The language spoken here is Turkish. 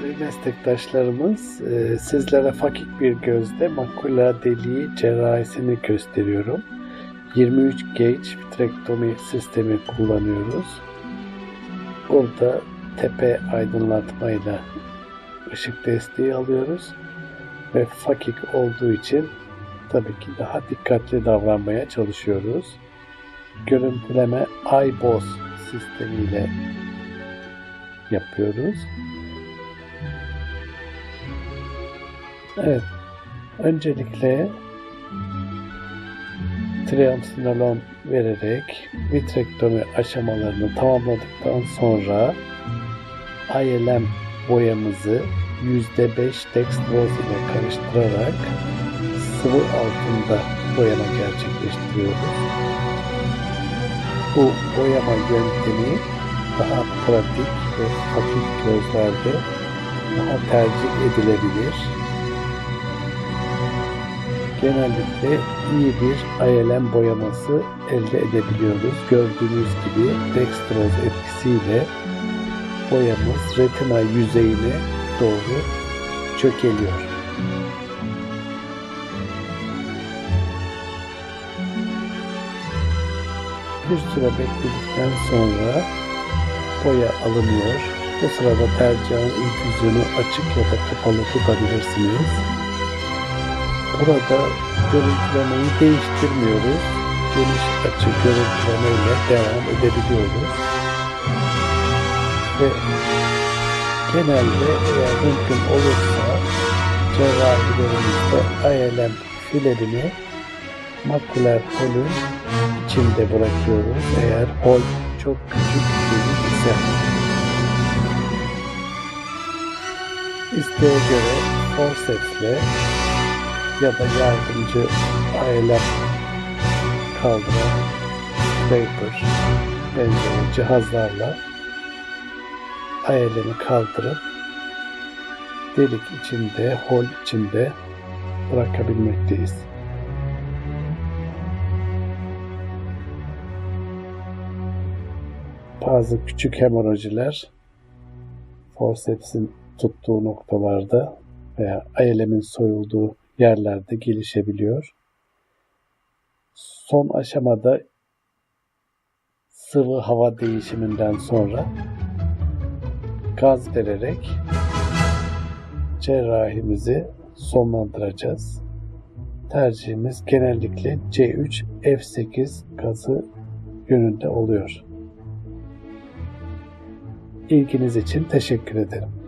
Meslektaşlarımız, e, sizlere fakik bir gözle makula deliği cerrahisini gösteriyorum. 23 gauge vitrektomi sistemi kullanıyoruz. Burada tepe aydınlatmayla ışık desteği alıyoruz ve fakik olduğu için tabii ki daha dikkatli davranmaya çalışıyoruz. Görüntüleme iBoss sistemiyle yapıyoruz. Evet. Öncelikle triamcinolon vererek vitrektomi aşamalarını tamamladıktan sonra ILM boyamızı %5 dextroz ile karıştırarak sıvı altında boyama gerçekleştiriyoruz. Bu boyama yöntemi daha pratik ve hafif gözlerde daha tercih edilebilir. Genellikle iyi bir ILM boyaması elde edebiliyoruz. Gördüğünüz gibi dextroz etkisiyle boyamız retina yüzeyine doğru çökeliyor. Bir süre bekledikten sonra boya alınıyor. Bu sırada tercihen infüzyonu açık ya da kapalı tutabilirsiniz. Burada görüntülemeyi değiştirmiyoruz. Geniş açı görüntülemeyle devam edebiliyoruz. Ve genelde eğer mümkün olursa cerrahilerimizde ILM filerini makuler holün içinde bırakıyoruz. Eğer hol çok küçük değil ise isteğe göre forceps ya da yardımcı ILM kaldıran paper benzeri cihazlarla ILM'i kaldırıp delik içinde, hol içinde bırakabilmekteyiz. Bazı küçük hemorojiler forceps'in tuttuğu noktalarda veya ILM'in soyulduğu yerlerde gelişebiliyor. Son aşamada sıvı hava değişiminden sonra gaz vererek cerrahimizi sonlandıracağız. Tercihimiz genellikle C3 F8 gazı yönünde oluyor. İlginiz için teşekkür ederim.